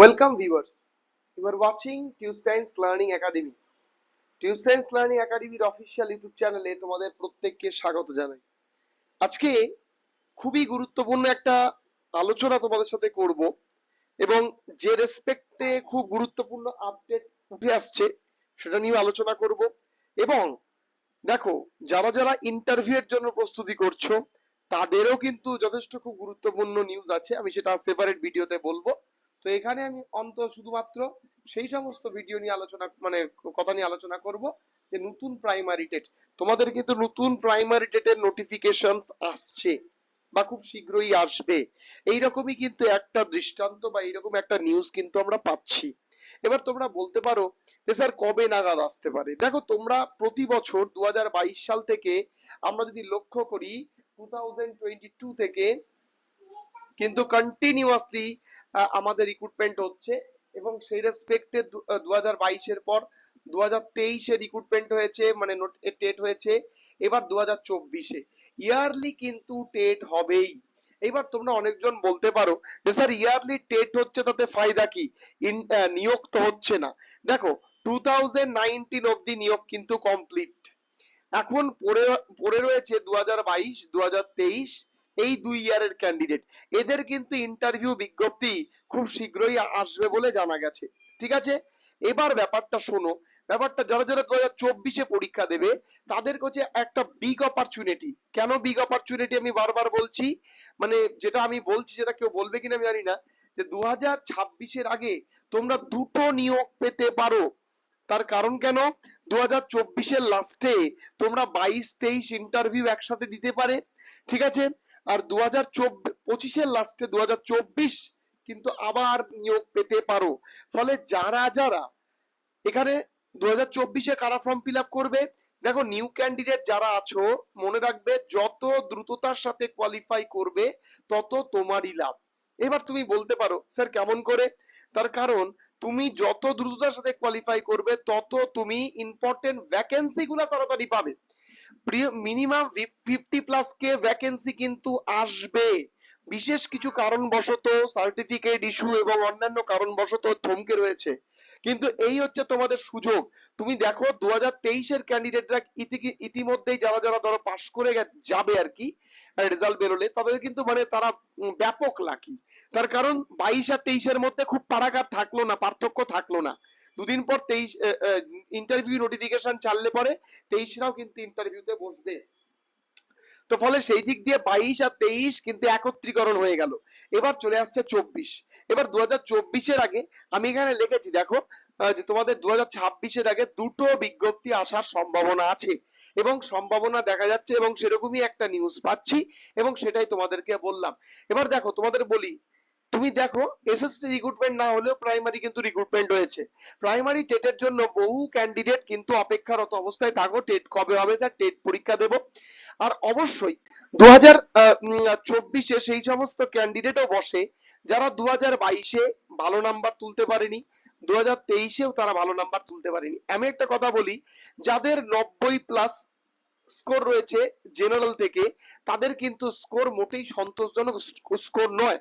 Welcome, viewers. You are watching TubeScience Learning Academy. TubeScience Learning Academy-র official YouTube চ্যানেলে তোমাদের প্রত্যেককে স্বাগত জানাই। আজকে খুবই গুরুত্বপূর্ণ একটা আলোচনা তোমাদের সাথে করব এবং যে রেসপেক্টে খুব গুরুত্বপূর্ণ আপডেট উঠে আসছে, সেটা নিয়ে আলোচনা করব এবং দেখো, যারা যারা ইন্টারভিউ এর জন্য প্রস্তুতি করছ, তাদেরও কিন্তু যথেষ্ট খুব গুরুত্বপূর্ণ নিউজ আছে আমি সেটা সেপারেট ভিডিওতে বলব তো এখানে আমি অন্ত শুধুমাত্র সেই সমস্ত ভিডিও নিয়ে আলোচনা মানে কথা নিয়ে আলোচনা করব যে নতুন প্রাইমারি টেট তোমাদের কিন্তু নতুন প্রাইমারি টেটের নোটিফিকেশন আসছে বা খুব শীঘ্রই আসবে। এইরকমই কিন্তু একটা দৃষ্টান্ত বা এইরকম একটা নিউজ কিন্তু আমরা পাচ্ছি। এবার তোমরা বলতে পারো যে স্যার কবে নাগাদ আসতে পারে? দেখো, তোমরা প্রতি বছর দু হাজার বাইশ সাল থেকে আমরা যদি লক্ষ্য করি টু থেকে কিন্তু কন্টিনিউয়াসলি আমাদের রিক্রুটমেন্ট হচ্ছে এবং সেই রেসপেক্টে দু হাজার বাইশের পর দু হাজার তেইশে রিক্রুটমেন্ট হয়েছে মানে টেট হয়েছে, এবার দু হাজার চব্বিশে। ইয়ারলি কিন্তু টেট হবেই। এবার তোমরা অনেকজন বলতে পারো যে, স্যার ইয়ারলি টেট হচ্ছে তাতে ফায়দা কি? নিয়োগ তো হচ্ছে না। দেখো টু থাউজেন্ড নাইনটিন অব্দি নিয়োগ কিন্তু কমপ্লিট এখন পড়ে পড়ে রয়েছে দু হাজার বাইশ দু হাজার তেইশ এই দুই ইয়ারের ক্যান্ডিডেট এদের কিন্তু ইন্টারভিউ বিজ্ঞপ্তি খুব শীঘ্রই আসবে বলে জানা গেছে। ঠিক আছে? এবার ব্যাপারটা শোনো। ব্যাপারটা যারা যারা দু হাজার চব্বিশে পরীক্ষা দেবে, তাদের কাছে একটা বিগ অপরচুনিটি কেন বিগ অপরচুনিটি আমি বারবার বলছি? মানে যেটা আমি বলছি, সেটা কেউ বলবে কিনা আমি জানি না। যে দু হাজার ছাব্বিশের আগে তোমরা দুটো নিয়োগ পেতে পারো। তার কারণ কেন? দু হাজার চব্বিশের লাস্টে তোমরা বাইশ তেইশ ইন্টারভিউ একসাথে দিতে পারে। ঠিক আছে? আর দু হাজার পঁচিশের লাস্টে দু হাজার চব্বিশ কিন্তু আবার নিয়োগ পেতে পারো। ফলে যারা যারা এখানে দু হাজার চব্বিশে কারা ফর্ম ফিল করবে? দেখো নিউ ক্যান্ডিডেট যারা আছো, মনে রাখবে, যত দ্রুততার সাথে কোয়ালিফাই করবে, তত তোমারই লাভ। এবার তুমি বলতে পারো, স্যার, কেমন করে? তার কারণ, তুমি যত দ্রুততার সাথে কোয়ালিফাই করবে, তত তুমি ইম্পর্টেন্ট ভ্যাকেন্সি গুলা তাড়াতাড়ি পাবে। মিনিমাম ফিফটি প্লাস কে ভ্যাকেন্সি কিন্তু আসবে। বিশেষ কিছু কারণবশত সার্টিফিকেট ইস্যু এবং অন্যান্য কারণবশত থমকে রয়েছে। কিন্তু এই হচ্ছে তোমাদের সুযোগ। তুমি দেখো দু হাজার তেইশের ক্যান্ডিডেটরা ইতিমধ্যেই যারা যারা ধরো পাশ করে যাবে আর কি রেজাল্ট বেরোলে, তাদের কিন্তু মানে তারা ব্যাপক লাকি। তার কারণ বাইশ আর তেইশের মধ্যে খুব পারাকার থাকল না, পার্থক্য থাকল না। দুদিন পর তেইশ ইন্টারভিউ নোটিফিকেশন ছাড়লে পরে তেইশরাও কিন্তু ইন্টারভিউতে বসবে। তো ফলে সেই দিক দিয়ে বাইশ আর তেইশ কিন্তু একত্রীকরণ হয়ে গেল। এবার চলে আসছে চব্বিশ। এবার দু হাজার চব্বিশের আগে আমি এখানে লিখেছি, দেখো যে তোমাদের দু হাজার ছাব্বিশের আগে দুটো বিজ্ঞপ্তি আসার সম্ভাবনা আছে। এবং সম্ভাবনা দেখা যাচ্ছে এবং সেরকমই একটা নিউজ পাচ্ছি এবং সেটাই তোমাদেরকে বললাম। এবার দেখো, তোমাদের বলি তুমি দেখো এসএসসি রিক্রুটমেন্ট না হলেও প্রাইমারি কিন্তু রিক্রুটমেন্ট হয়েছে প্রাইমারি টেটের জন্য বহু ক্যান্ডিডেট কিন্তু অপেক্ষারত অবস্থায় থাকো। টেট কবে হবে স্যার টেট পরীক্ষা দেব। আর অবশ্যই দু হাজার চব্বিশে সেই সমস্ত ক্যান্ডিডেটও বসে। যারা দু হাজার বাইশে ভালো নাম্বার তুলতে পারেনি দু হাজার তেইশেও তারা ভালো নাম্বার তুলতে পারেনি। আমি একটা কথা বলি, যাদের নব্বই প্লাস স্কোর রয়েছে জেনারেল থেকে, তাদের কিন্তু স্কোর মোটেই সন্তোষজনক স্কোর নয়।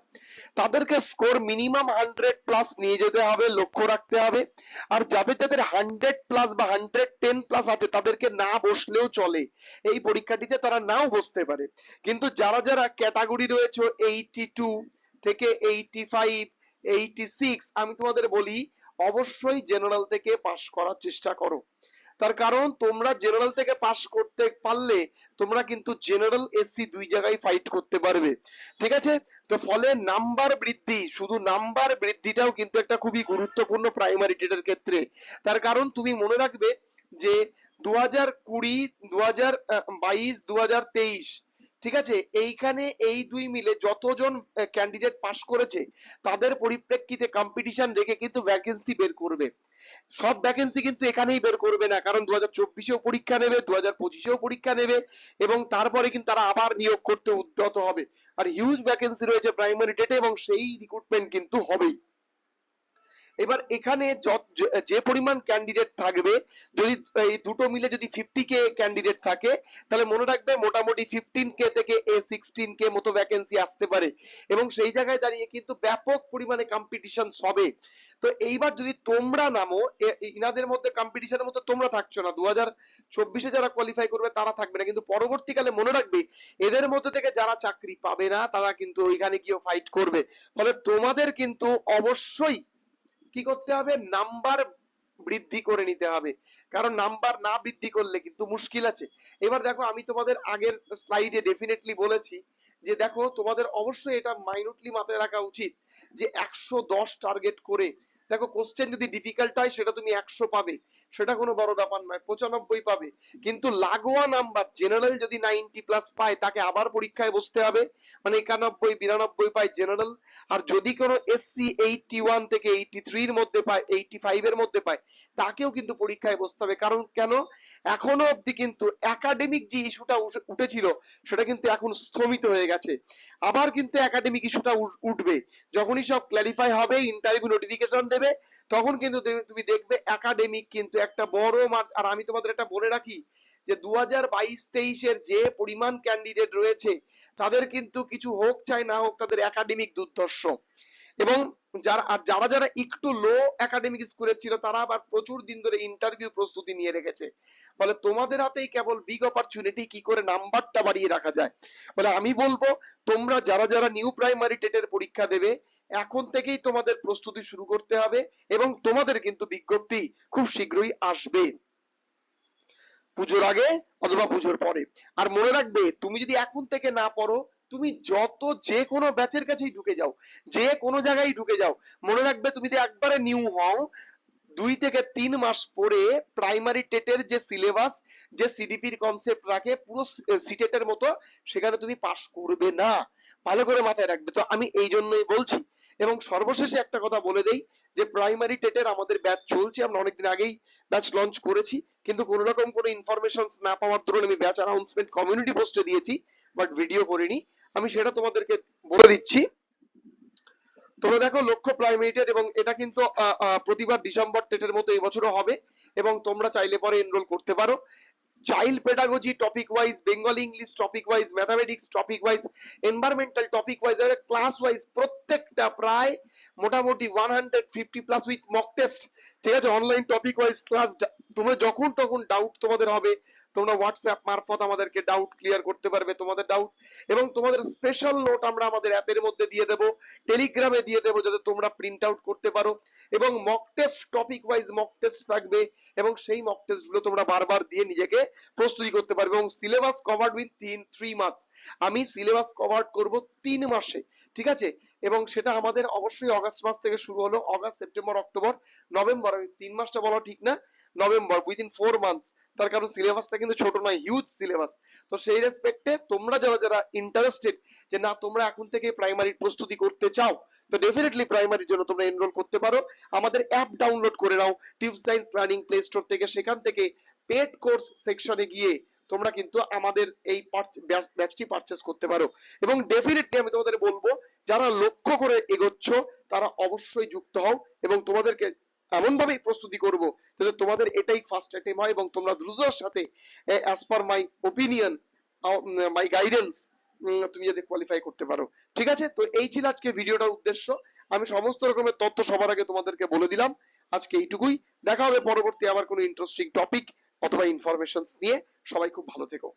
তাদেরকে স্কোর মিনিমাম হান্ড্রেড প্লাস নিয়ে যেতে হবে, লক্ষ্য রাখতে হবে। আর যাদের যাদের হান্ড্রেড প্লাস বা হান্ড্রেড টেন প্লাস আছে, তাদেরকে না বসলেও চলে। এই পরীক্ষাটিতে তারা নাও বসতে পারে। কিন্তু যারা যারা ক্যাটাগরি রয়েছে এইটি টু থেকে এইটি ফাইভ এইটি সিক্স আমি তোমাদের বলি, অবশ্যই জেনারেল থেকে পাশ করার চেষ্টা করো। তার কারণ তোমরা জেনারেল থেকে পাস করতে পারলে তোমরা কিন্তু জেনারেল এসসি দুই জায়গায় ফাইট করতে পারবে। ঠিক আছে? তো ফলে নাম্বার বৃদ্ধি, শুধু নাম্বার বৃদ্ধিটাও কিন্তু একটা খুবই গুরুত্বপূর্ণ প্রাইমারি টেটের ক্ষেত্রে। তার কারণ তুমি মনে রাখবে যে দু হাজার কুড়ি দু হাজার বাইশ দু হাজার তেইশ ঠিক আছে? এইখানে এই দুই মিলে যতজন ক্যান্ডিডেট পাশ করেছে, তাদের পরিপ্রেক্ষিতে কম্পিটিশন রেখে কিন্তু ভ্যাকেন্সি বের করবে। সব ভ্যাকেন্সি কিন্তু এখানেই বের করবে না, কারণ দু হাজার চব্বিশেও পরীক্ষা নেবে দু হাজার পঁচিশেও পরীক্ষা নেবে, এবং তারপরে কিন্তু তারা আবার নিয়োগ করতে উদ্যত হবে। আর হিউজ ভ্যাকেন্সি রয়েছে প্রাইমারি ডেটে এবং সেই রিক্রুটমেন্ট কিন্তু হবেই। এবার এখানে যে- পরিমাণ ক্যান্ডিডেট থাকবে, যদি এই দুটো মিলে যদি ফিফটি কে ক্যান্ডিডেট থাকে, তাহলে মনে রাখবে মোটামুটি ফিফটিন কে থেকে সিক্সটিন কে মতো ভ্যাকেন্সি আসতে পারে। এবং সেই জায়গায় দাঁড়িয়ে কিন্তু ব্যাপক পরিমাণে কম্পিটিশন হবে। তো এইবার যদি তোমরা নামো, এ- ইনাদের মধ্যে কম্পিটিশনের মধ্যে তোমরা থাকছো না। দু হাজার চব্বিশে যারা কোয়ালিফাই করবে, তারা থাকবে না। কিন্তু পরবর্তীকালে মনে রাখবে, এদের মধ্যে থেকে যারা চাকরি পাবে না, তারা কিন্তু ওইখানে গিয়ে ফাইট করবে। ফলে তোমাদের কিন্তু অবশ্যই কি করতে হবে? নাম্বার বৃদ্ধি করে নিতে হবে। কারণ নাম্বার না বৃদ্ধি করলে কিন্তু মুশকিল আছে। এবার দেখো, আমি তোমাদের আগের স্লাইডে ডেফিনেটলি বলেছি যে দেখো, তোমাদের অবশ্যই এটা মাইনুটলি মাথায় রাখা উচিত যে একশো দশ টার্গেট করে, দেখো কোশ্চেন যদি ডিফিকাল্ট হয়, সেটা তুমি একশো পাবে। সেটা কোনো বড় ব্যাপার নয়, পঁচানব্বই পাবে। কিন্তু লাগোয়া নাম্বার জেনারেল যদি নাইনটি প্লাস পায়, তাকে আবার পরীক্ষায় বসতে হবে। মানে একানব্বই, বিরানব্বই পায় জেনারেল আর যদি কোনো এসসি এইটটি ওয়ান থেকে এইটটি থ্রির মধ্যে পায় এইটটি ফাইভ এর মধ্যে পায়, তাকেও কিন্তু পরীক্ষায় বসতে হবে। কারণ কেন? এখনও অবধি কিন্তু একাডেমিক যে ইস্যুটা উঠেছিল, সেটা কিন্তু এখন স্থমিত হয়ে গেছে। আবার কিন্তু একাডেমিক ইস্যুটা উঠবে। যখনই সব ক্লারিফাই হবে ইন্টারভিউ নোটিফিকেশন দেবে তখন কিন্তু তুমি দেখবে একাডেমিক কিন্তু একটা বড় মার আর আমি তোমাদের একটা বলে রাখি যে দু হাজার বাইশ, তেইশের যে পরিমাণ ক্যান্ডিডেট রয়েছে, তাদের কিন্তু কিছু হোক চাই না হোক তাদের একাডেমিক দুর্দর্শ এবং যারা, আর যারা যারা একটু লো একাডেমিক স্কুলের ছিল, তারা আবার প্রচুর দিন ধরে ইন্টারভিউ প্রস্তুতি নিয়ে রেখেছে। ফলে তোমাদের হাতেই কেবল বিগ অপরচুনিটি কি করে নাম্বারটা বাড়িয়ে রাখা যায়? ফলে আমি বলব, তোমরা যারা যারা নিউ প্রাইমারি টেটের পরীক্ষা দেবে এখন থেকেই তোমাদের প্রস্তুতি শুরু করতে হবে এবং তোমাদের কিন্তু বিজ্ঞপ্তি খুব শীঘ্রই আসবে। পুজোর আগে অথবা পুজোর পরে। আর মনে রাখবে, তুমি যদি এখন থেকে না পড়ো, তুমি যত যে কোনো ব্যাচের কাছেই ঢুকে যাও, যে কোনো জায়গায় ঢুকে যাও। মনে রাখবে, তুমি যদি একবারে নিউ হও, দুই থেকে তিন মাস পরে প্রাইমারি টেটের যে সিলেবাস যে সিডিপির কনসেপ্ট রাখে, পুরো সিটেটের মতো, সেখানে তুমি পাস করবে না। ভালো করে মাথায় রাখবে। তো আমি এই জন্যই বলছি এবং সর্বশেষে একটা কথা বলে দেই যে প্রাইমারি টেটের আমাদের ব্যাচ চলছে, আমরা অনেকদিন আগেই ব্যাচ লঞ্চ করেছি, কিন্তু কোনো রকম কোনো ইনফরমেশন না পাওয়ার দরুন আমি ব্যাচ অ্যানাউন্সমেন্ট কমিউনিটি পোস্টে দিয়েছি বাট ভিডিও করিনি। আমি সেটা তোমাদেরকে বলে দিচ্ছি। তোমরা দেখো লক্ষ্য প্রাইমারি টেট এবং এটা কিন্তু প্রতিবার ডিসেম্বর টেটের মতো এই বছরও হবে, এবং তোমরা চাইলে পরে এনরোল করতে পারো। Child topic wise bengal english English topic mathematics topic topic environmental topic wise class wise প্রত্যেকটা প্রায় মোটামুটি one hundred fifty plus with mock test ঠিক আছে? অনলাইন টপিক ওয়াইজ ক্লাস তোমরা যখন তখন ডাউট তোমাদের হবে। তোমরা হোয়াটসঅ্যাপ মারফত আমাদেরকে ডাউট ক্লিয়ার করতে পারবে, তোমাদের ডাউট এবং তোমাদের স্পেশাল নোট আমরা আমাদের অ্যাপের মধ্যে দিয়ে দেবো টেলিগ্রামে দিয়ে দেবো যাতে তোমরা প্রিন্ট আউট করতে পারো এবং mock test topic wise mock test থাকবে এবং সেই মক টেস্টগুলো তোমরা বারবার দিয়ে নিজেকে প্রস্তুতি করতে পারবে এবং সিলেবাস কভার্ড উইথ তিন থ্রি মান্থস আমি সিলেবাস কভার করব তিন মাসে, ঠিক আছে? এবং সেটা আমাদের অবশ্যই অগাস্ট মাস থেকে শুরু হলো অগাস্ট সেপ্টেম্বর অক্টোবর নভেম্বর তিন মাসটা বলা ঠিক না। নভেম্বর উইদিন ফোর মান্থস তার কারণ সিলেবাসটা কিন্তু ছোট নয় হিউজ সিলেবাস তো সেই রেসপেক্টে তোমরা যারা যারা ইন্টারেস্টেড যে না, তোমরা এখন থেকে প্রাইমারি প্রস্তুতি করতে চাও, তো ডেফিনেটলি প্রাইমারির জন্য তোমরা এনরোল করতে পারো। আমাদের অ্যাপ ডাউনলোড করে নাও tube science planning play store থেকে। সেখান থেকে পেড কোর্স সেকশনে গিয়ে তোমরা কিন্তু আমাদের এই ব্যাচটি পারচেস করতে পারো। এবং ডেফিনেটলি আমি তোমাদের বলব, যারা লক্ষ্য করে এগোচ্ছ, তারা অবশ্যই যুক্ত হও এবং তোমাদেরকে এমন ভাবেই প্রস্তুতি করব যাতে তোমাদের এটাই ফার্স্ট অ্যাটেম্প হয় এবং তোমরা দ্রুততার সাথে as per my opinion my guidance তুমি যাতে কোয়ালিফাই করতে পারো। ঠিক আছে? তো এই ছিল আজকে ভিডিওটার উদ্দেশ্য। আমি সমস্ত রকমের তথ্য সবার আগে তোমাদেরকে বলে দিলাম। আজকে এইটুকুই। দেখা হবে পরবর্তী আবার কোনো ইন্টারেস্টিং টপিক অথবা ইনফরমেশনস নিয়ে। সবাই খুব ভালো থেকো।